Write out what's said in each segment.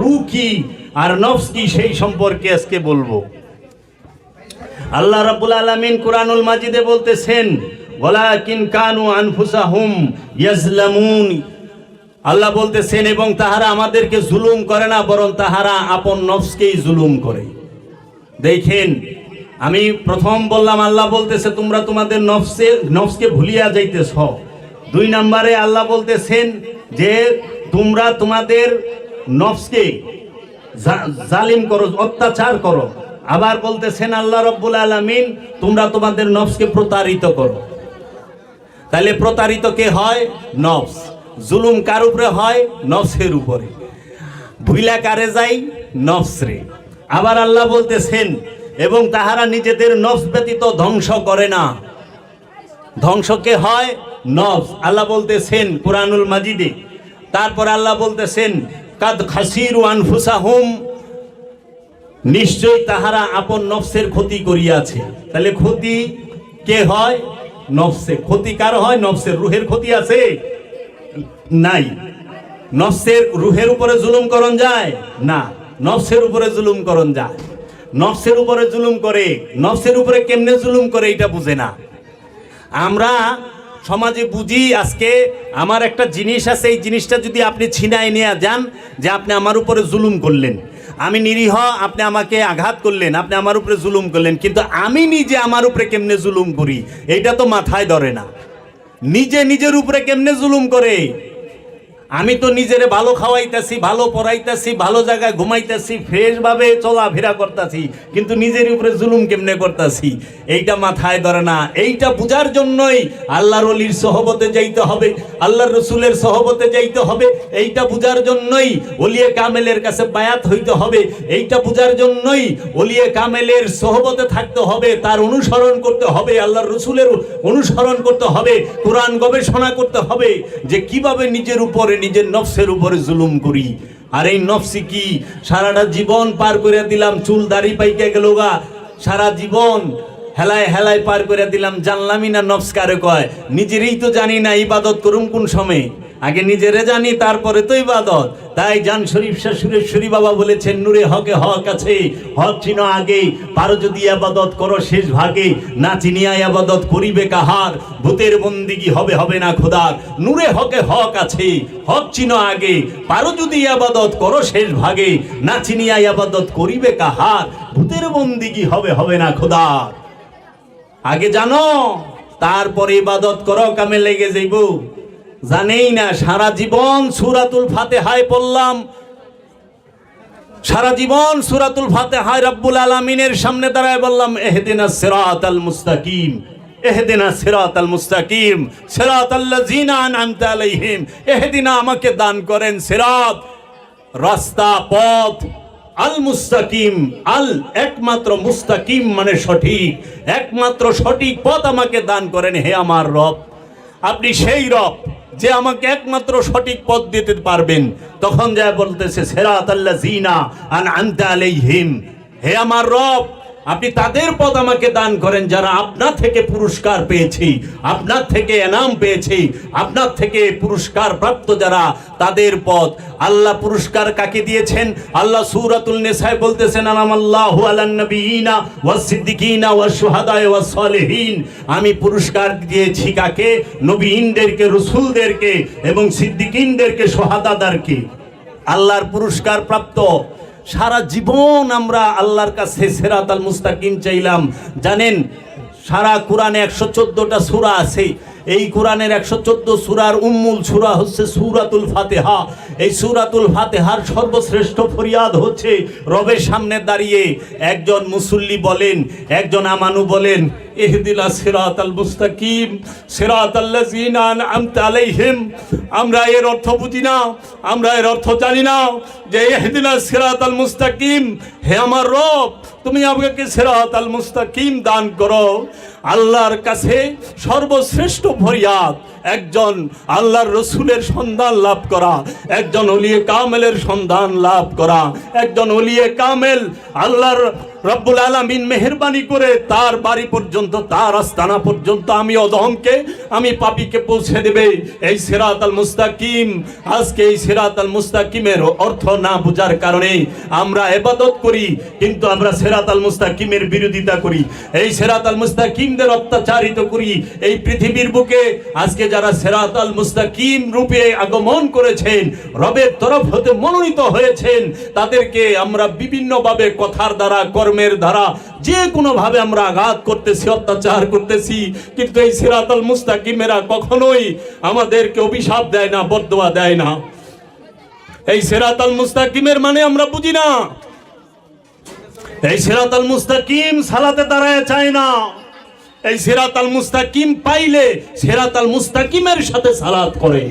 রু কি আর নফস কি সেই সম্পর্কে আজকে বলব। আল্লাহ রাব্বুল আলামিন কুরআনুল মাজিদে বলতেছেন, ওয়ালাকিন কানু আনফুসাহুম ইয়াজলামুন। আল্লাহ বলতেছেন, এবং তাহারা আমাদেরকে জুলুম করে না, বরং তাহারা আপন নফসকেই জুলুম করে। দেখেন, আমি প্রথম বললাম, আল্লাহ বলতেছে, তোমরা তোমাদের নফসে, নফসকে ভুলিয়া যাইতেছ। দুই নম্বরে আল্লাহ বলতেছেন যে, তোমরা তোমাদের নফসকে জালিম করো, অত্যাচার করো। আবার বলতেছেন, আল্লাহ রব্বুল আলামিন, তোমরা তোমাদের নফসকে প্রতারিত করো। তাহলে প্রতারিত কে হয়? নফস। জুলুম কার উপরে হয়? নফসের উপরে। ভুইলা কারে যাই? নফস রে আবার আল্লাহ বলতেছেন, এবং তাহারা নিজেদের নফস ব্যতীত ধ্বংস করে না। ধ্বংস কে হয়? নফস। আল্লাহ বলতেছেন, কুরআনুল মাজিদে। তারপর আল্লাহ বলতেছেন কাদ খাসিরু আনফুসাহুম। নিশ্চয় তাহারা আপন নফসের ক্ষতি করিয়াছে। তাহলে ক্ষতি কে হয়? নফসে। ক্ষতি কার হয়? নফসের রুহের ক্ষতি আছে? নাই। নফসের রুহের উপরে জুলুম করণ যায়? না। নফসের উপরে জুলুম করণ যায়। নফসের উপরে জুলুম করে। নফসের উপরে কেমনে জুলুম করে এটা বুঝে না। আমরা সমাজে বুঝি আজকে আমার একটা জিনিস আছে, এই জিনিসটা যদি আপনি ছিনায় নিয়ে যান যে আপনি আমার উপরে জুলুম করলেন। আমি নিরীহ, আপনি আমাকে আঘাত করলেন, আপনি আমার উপরে জুলুম করলেন, কিন্তু আমি নিজে আমার উপরে কেমনে জুলুম করি? এটা তো মাথায় ধরে না। নিজে নিজের উপরে কেমনে জুলুম করে? আমি তো নিজেরে ভালো খাওয়াইতেছি, ভালো পড়াইতাছি, ভালো জায়গায় ঘুমাইতেছি ফ্রেশ ভাবে চলাফেরা করতাছি, কিন্তু নিজের উপরে জুলুম কেমনে করতাছি? এইটা মাথায় ধরে না। এইটা বুঝার জন্যই আল্লাহর অলির সহবতে যাইতে হবে, আল্লাহর রসুলের সহবতে যাইতে হবে। এইটা বুঝার জন্যই অলিয়ে কামেলের কাছে বায়াত হইতে হবে। এইটা বুঝার জন্যই অলিয়ে কামেলের সহবতে থাকতে হবে, তার অনুসরণ করতে হবে, আল্লাহর রসুলের অনুসরণ করতে হবে, কোরআন গবেষণা করতে হবে যে কীভাবে নিজের উপরে নিজের নফসের উপরে জুলুম করি। আর এই নফসি কি? সারাটা জীবন পার করে দিলাম, চুল দাড়ি পাইকে গেল গা। সারা জীবন হেলায় হেলায় পার করে দিলাম, জানলামই না নফস কারে কয়। নিজেরই তো জানি না ইবাদত করুম কোন সময়ে। আগে নিজেরে জানি, তারপরে তো ইবাদত। তাই জান শরীফ শাহ সুরেশ্বরী বাবা বলেছেন, নূরে হকে হক আছে, হক চিনো আগে পারো যদি আবাদত করো শেষ ভাগে। না চিনিয়া আবাদত করিবে কাহার? ভূতের বন্দিগি হবে হবে না খোদার? নূরে হকে হক আছে, হক চিনো আগে। পারো যদি আবাদত করো শেষ ভাগে। না চিনিয়া আবাদত করিবে কাহার? ভূতের বন্দিগি হবে হবে না খোদার? আগে জানো, তারপরে ইবাদত করো, কামে লেগে যাইব। জানেই না, সারা জীবন সুরাতুল ফাতেহায় পড়লাম। সারা জীবন সুরাতুল ফাতেহায় রব্বুল আলামিনের সামনে দাঁড়ায় বললাম, এহদিনা সিরাত আল মুস্তাকিম, এহদিনা সিরাত আল মুস্তাকিম সিরাত আল্লাযিনা আনআমতা আলাইহিম, এহদিনা আমাকে দান করেন সিরাত, রাস্তা, পথ আল মুস্তাকিম আল একমাত্র মুস্তাকিম মানে সঠিক, একমাত্র সঠিক পথ আমাকে দান করেন হে আমার রব। আপনি সেই রব যে আমাকে একমাত্র সঠিক পথ দিতে পারবেন। তখন যা বলতেছে সেরাত আল্লাহ জিনা আন আনতে আলাইহিম। হে আমার রব আপনি তাদের পদ আমাকে দান করেন যারা আপনার থেকে পুরস্কার পেয়েছি, আপনার থেকে এনাম পেয়েছি, আপনার থেকে পুরস্কার প্রাপ্ত যারা তাদের পদ। আল্লাহ পুরস্কার কাকে দিয়েছেন? আল্লাহ সূরাতুল নিসায় বলতেছেন আলামাল্লাহু আলান নবিয়িনা ওয়াস সিদ্দিকিনা ওয়াস শুহাদায়ে ওয়াস সালিহিন। আমি পুরস্কার দিয়েছি কাকে? নবীনদেরকে, রসুলদেরকে এবং সিদ্দিকিনদেরকে সোহাদাদারকে আল্লাহর পুরস্কার প্রাপ্ত সারা জীবন আমরা আল্লাহর কাছে সেরাত আল মুস্তাকিম চাইলাম। জানেন, সারা কোরআনে একশো চোদ্দটা সুরা আছে। এই কোরআনের একশো চোদ্দ সুরার উম্মুল সুরা হচ্ছে সুরাতুল ফাতেহা। এই সুরাতুল ফাতেহার সর্বশ্রেষ্ঠ ফরিয়াদ হচ্ছে রবের সামনে দাঁড়িয়ে। একজন মুসল্লি বলেন, একজন আমানু বলেন এহদিলা সিরাত আল মুস্তাকিম সিরাত আলাইহিম। আমরা এর অর্থ বুঝি না, আমরা এর অর্থ জানি না যে এহদিলা সিরাত আল মুস্তাকিম, হে আমার রব, তুমি আমাকে সিরাত আল মুস্তাকিম দান করো। আল্লাহর কাছে সর্বশ্রেষ্ঠ ফরিয়াদ, একজন আল্লাহর রসুলের সন্ধান লাভ করা, একজন অলিয়ে কামেলের সন্ধান লাভ করা, একজন অলিয়ে কামেল আল্লাহর রব্বুল আলামিন মেহেরবানি করে তার বাড়ি পর্যন্ত, তার আস্তানা পর্যন্ত আমি অদহমকে, আমি পাপিকে পৌঁছে দেবে। এই সিরাত আল মুস্তাকিম, আজকে এই সিরাত আল মুস্তাকিমের অর্থ না বুঝার কারণে আমরা এবাদত করি, কিন্তু আমরা সিরাত আল মুস্তাকিমের বিরোধিতা করি। এই সিরাত আল মুস্তাকিমদের অত্যাচারিত করি এই পৃথিবীর বুকে। আজকে যারা সেরাত আল মুস্তাকিম রূপে আগমন করেছেন, রবের তরফ হতে মনোনীত হয়েছেন, তাদেরকে আমরা বিভিন্নভাবে কথার দ্বারা কর্মের দ্বারা যে কোনো ভাবে আমরা আঘাত করতেছি, অত্যাচার করতেছি, কিন্তু এই সিরাতাল মুস্তাকিমেরা কখনোই আমাদেরকে অভিশাপ দেয় না বদোয়া দেয় না। এই সিরাতাল মুস্তাকিমের মানে আমরা বুঝি না। এই সিরাতাল মুস্তাকিম সালাতে দাঁড়ায় চায় না। এই সিরাতাল মুস্তাকিম পাইলে সিরাতাল মুস্তাকিমের সাথে সালাত করে।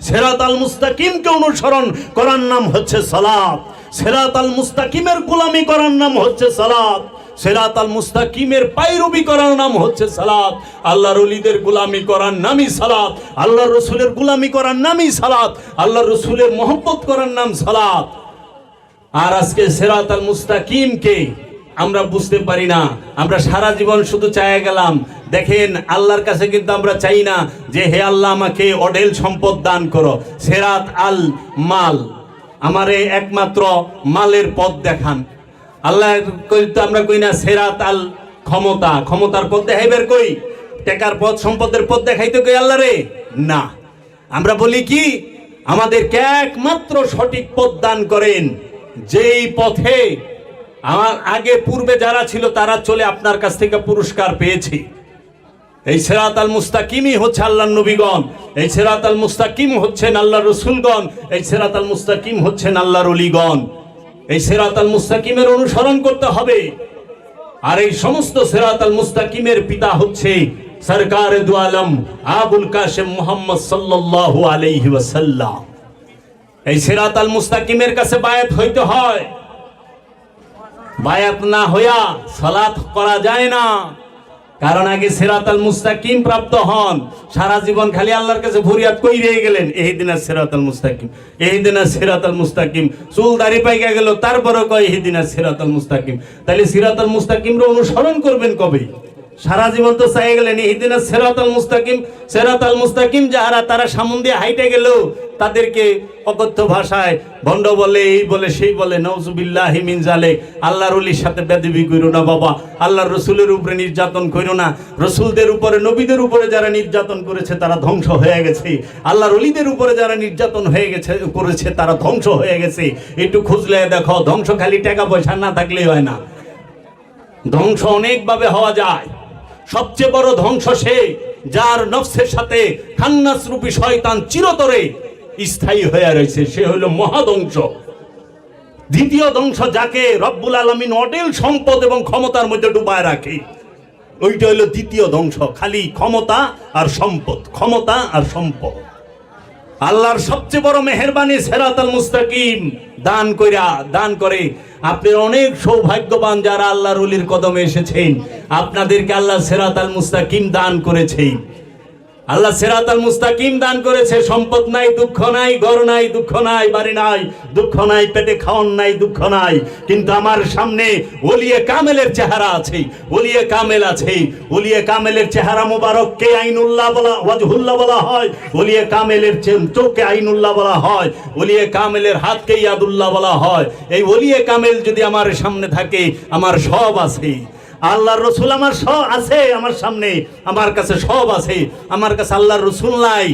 সেরাত আল মুস্তাকিমকে অনুসরণ করার নাম হচ্ছে সালাত। সেরাত আল মুস্তাকিমের গোলামি করার নাম হচ্ছে সালাত। সেরাত আল মুস্তাকিমের পায়রবি করার নাম হচ্ছে সালাত। আল্লাহর অলিদের গোলামি করার নামই সালাত। আল্লাহ রসুলের গোলামি করার নামই সালাত। আল্লাহ রসুলের মহব্বত করার নাম সালাত। আর আজকে সেরাত আল মুস্তাকিমকে আমরা বুঝতে পারি না। আমরা সারা জীবন শুধু চাইয়া গেলাম দেখেন, আল্লাহর কাছে কিন্তু আমরা চাই না যে, হে আল্লাহ, আমাকে অডেল সম্পদ দান করো। সেরাত আল মাল। আমারে একমাত্র মালের পথ দেখান। আল্লাহ আমরা কই না, সেরাত আল ক্ষমতা। ক্ষমতার পথ দেখাইবার কই? টেকার পথ, সম্পদের পথ দেখাইতে কই আল্লাহ রে না। আমরা বলি কি, আমাদেরকে একমাত্র সঠিক পথ দান করেন। যেই পথে আমার আগে পূর্বে যারা ছিল, তারা চলে আপনার কাছ থেকে পুরস্কার পেয়েছে। এই সেরাত আল মুস্তাকিমই হচ্ছে আল্লাহ নবীগণ, এই সেরাত আল মুস্তাকিম হচ্ছেন আল্লাহ রসুলগণ, এই সেরাত আল মুস্তাকিম হচ্ছেন আল্লাহর অলিগণ। এই সেরাত আল মুস্তাকিমের অনুসরণ করতে হবে। আর এই সমস্ত সেরাত আল মুস্তাকিমের পিতা হচ্ছে সরকার দু আলম আবুল কাশেম মোহাম্মদ সাল্লাল্লাহু আলাইহি ওয়াসাল্লাম। এই সেরাত আল মুস্তাকিমের কাছে বায়াত হইতে হয়। বায়াত না হইয়া সালাত করা যায় না। কারণ আগে সেরাতাল মুস্তাকিম প্রাপ্ত হন। সারা জীবন খালি আল্লাহর কাছে ফরিয়াদ কই রয়ে গেলেন, এই দিনা সেরাতাল মুস্তাকিম, এই দিনা সেরাতাল মুস্তাকিম। চুল দাড়ি পাইকা গেল তারপরে কয়, এই দিনা সেরাতাল মুস্তাকিম। তাহলে সিরাত আল মুস্তাকিমরা অনুসরণ করবেন কবে? সারা জীবন তো চাই গেলেন এই দিনে সেরাত মুস্তাকিম সেরাত আল মুস্তাকিম যাহারা, তারা সামন দিয়ে হাইটে গেল, তাদেরকে অকথ্য ভাষায় ভণ্ড বলে, এই বলে, সেই বলে নওজুবিল্লাহ মিন জালে আল্লাহর অলির সাথে বেদবি কইরো না বাবা। আল্লাহর রসুলের উপরে নির্যাতন কইরো না। রসুলদের উপরে, নবীদের উপরে যারা নির্যাতন করেছে, তারা ধ্বংস হয়ে গেছে। আল্লাহর অলিদের উপরে যারা নির্যাতন হয়ে গেছে, করেছে, তারা ধ্বংস হয়ে গেছে। একটু খুঁজলে দেখো, ধ্বংস খালি টাকা পয়সা না থাকলেই হয় না। ধ্বংস অনেকভাবে হওয়া যায়। সবচেয়ে বড় ধ্বংস সে, যার নফসের সাথে খান্নাস রূপী শয়তান চিরতরে স্থায়ী হয়ে রয়েছে। সে হলো মহাধ্বংস। দ্বিতীয় ধ্বংস যাকে রব্বুল আলমিন অটেল সম্পদ এবং ক্ষমতার মধ্যে ডুবায় রাখে, ওইটা হলো দ্বিতীয় ধ্বংস। খালি ক্ষমতা আর সম্পদ, ক্ষমতা আর সম্পদ। আল্লাহর সবচেয়ে বড় মেহরবানি সেরাত আল মুস্তাকিম। দান কইরা, দান করে। আপনি অনেক সৌভাগ্যবান যারা আল্লাহর উলির কদমে এসেছেন। আপনাদেরকে আল্লাহ সেরাত আল মুস্তাকিম দান করেছে আল্লাহ সেরাত আল মুস্তাকিম দান করেছে, সম্পদ নাই, দুঃখ নাই, ঘর নাই, দুঃখ নাই, বাড়ি নাই, দুঃখ নাই, পেটে খাওয়ান নাই, দুঃখ নাই। কিন্তু আমার সামনে ওলিয়ে কামেলের চেহারা আছে ওলিয়ে কামেল আছে ওলিয়ে কামেলের চেহারা মোবারককে আইনুল্লাহ বলা, ওয়াজহুল্লাহ বলা হয়, ওলিয়ে কামেলের চোখকে আইনুল্লাহ বলা হয়, ওলিয়ে কামেলের হাতকে ইয়াদুল্লাহ বলা হয়। এই ওলিয়ে কামেল যদি আমার সামনে থাকে, আমার সব আছে আল্লাহর রসুল আমার সব আছে, আমার সামনে, আমার কাছে সব আছে, আমার কাছে আল্লাহর রসুল নাই,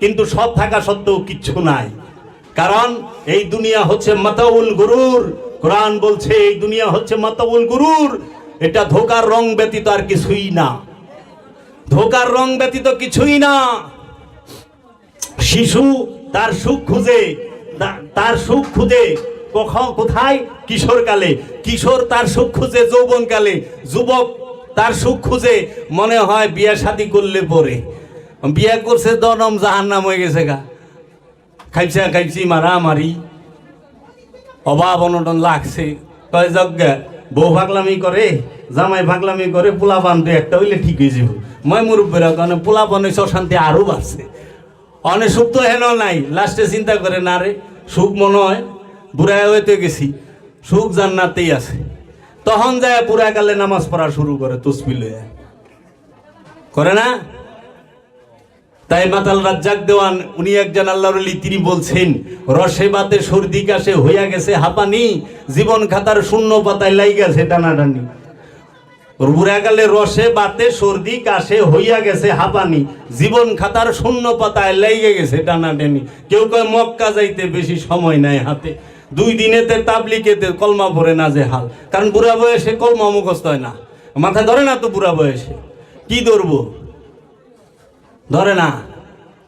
কিন্তু সব থাকা সত্ত্বেও কিচ্ছু নাই। কারণ এই দুনিয়া হচ্ছে মাতাউল গুরুর। কোরআন বলছে, এই দুনিয়া হচ্ছে মাতাউল গুরুর। এটা ধোকার রং ব্যতীত আর কিছুই না। ধোকার রং ব্যতীত কিছুই না। শিশু তার সুখ খুঁজে তার সুখ খুঁজে কখন কোথায়? কিশোর কালে কিশোর তার সুখ খুঁজে যৌবন কালে যুবক তার সুখ খুঁজে মনে হয় বিয়া শাদি করলে পরে। বিয়া করছে দনম জাহান নাম হয়ে গেছে গা। খাইছে, খাইছি, মারামারি। অভাব অনটন লাগছে। কয় যজ্ঞা বউ ভাগলামি করে, জামাই ভাগলামি করে পোলা বান্ধে একটা হইলে ঠিক হয়ে যাব মই মুরব্বীরা কারণে পোলা বান অশান্তি আরও বাড়ছে। অনেক সুখ তো হেন নাই, লাস্টে চিন্তা করে, না রে, সুখ মনে হয় বুড়ায় হইতে গেছি, সুখ জান্নাতেই আছে। তখন যায় পুরা কালে নামাজ পড়া শুরু করে তসবি লয়ে করে না? তাই মাতাল রাজ্জাক দেওয়ান, উনি একজন আল্লাহর আলী তিনি বলছেন, রসে বাতে সর্দি কাশে হইয়া গেছে হাঁপানি, জীবন খাতার শূন্য পাতায় লাই গেছে টানাটানি। বুড়াকালে রসে বাতে সর্দি কাশে হইয়া গেছে হাঁপানি, জীবন খাতার শূন্য পাতায় লেগে গেছে টানাটানি। কেউ কয়, মক্কা যাইতে বেশি সময় নাই হাতে। দুই দিনেতে তাবলিকেতে কলমা ভরে না যে হাল। কারণ বুড়া বয়সে কলমা মুখস্থ হয় না। মাথায় ধরে না তো বুড়া বয়সে। কি ধরবো? ধরে না।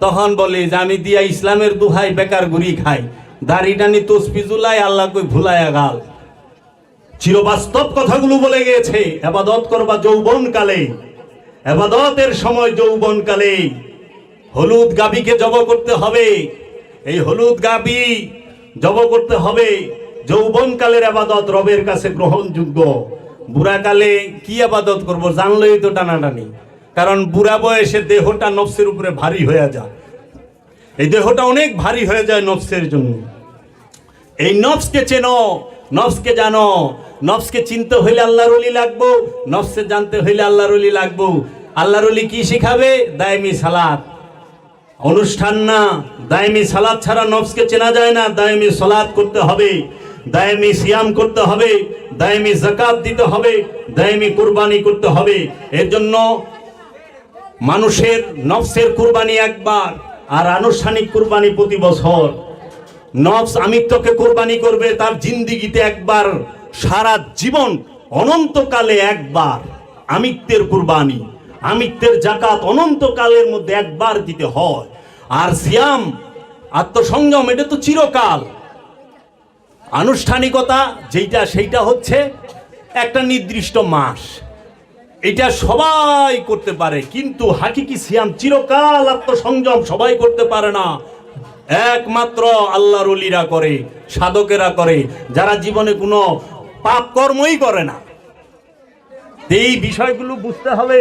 তখন বলে যে, আমি দিয়া ইসলামের দুহাই বেকার গুড়ি খাই। দাড়ি টানি তসপি জুলাই, আল্লাহ কই ভুলাইয়া গাল। চিরবাস্তব কথাগুলো বলে গিয়েছে আবাদত করবা যৌবন কালে আবাদতের সময় যৌবন কালে হলুদ গাবিকে জব করতে হবে। এই হলুদ গাবি জব করতে হবে। যৌবন কালের আবাদত রবের কাছে গ্রহণযোগ্য। বুড়া কালে কি আবাদত করব জানলেই তো টানাটানি। কারণ বুড়া বয়সে দেহটা নফসের উপরে ভারী হয়ে যায়। এই দেহটা অনেক ভারী হয়ে যায় নফসের জন্য। এই নফসকে চেনো, নফসকে জানো। নফসকে চিনতে হইলে আল্লাহর অলি লাগবো নফসকে জানতে হইলে আল্লাহর অলি লাগবো। আল্লাহর অলি কি শিখাবে? দায়মি সালাত। অনুষ্ঠান না, দায়মি সালাদ ছাড়া নফসকে চেনা যায় না, দায়মি সালাত করতে হবে, দায়মি সিয়াম করতে হবে, দায়মি জাকাত দিতে হবে, দায়মি কুরবানি করতে হবে। এর জন্য মানুষের নফসের কুরবানি একবার, আর আনুষ্ঠানিক কুরবানি প্রতি বছর। নফস আমিত্বকে কোরবানি করবে, তার জিন্দিগিতে একবার, সারা জীবন, অনন্তকালে একবার আমিত্বের কুরবানি, আমিত্বের জাকাত অনন্তকালের মধ্যে একবার দিতে হয়। আর সিয়াম, আত্মসংযম, এটা তো চিরকাল। আনুষ্ঠানিকতা যেইটা, সেইটা হচ্ছে একটা নির্দিষ্ট মাস। এটা সবাই করতে পারে, কিন্তু হাকিকি সিয়াম চিরকাল আত্মসংযম সবাই করতে পারে না। একমাত্র আল্লাহর অলিরা করে, সাধকেরা করে, যারা জীবনে কোনো পাপ কর্মই করে না। এই বিষয়গুলো বুঝতে হবে।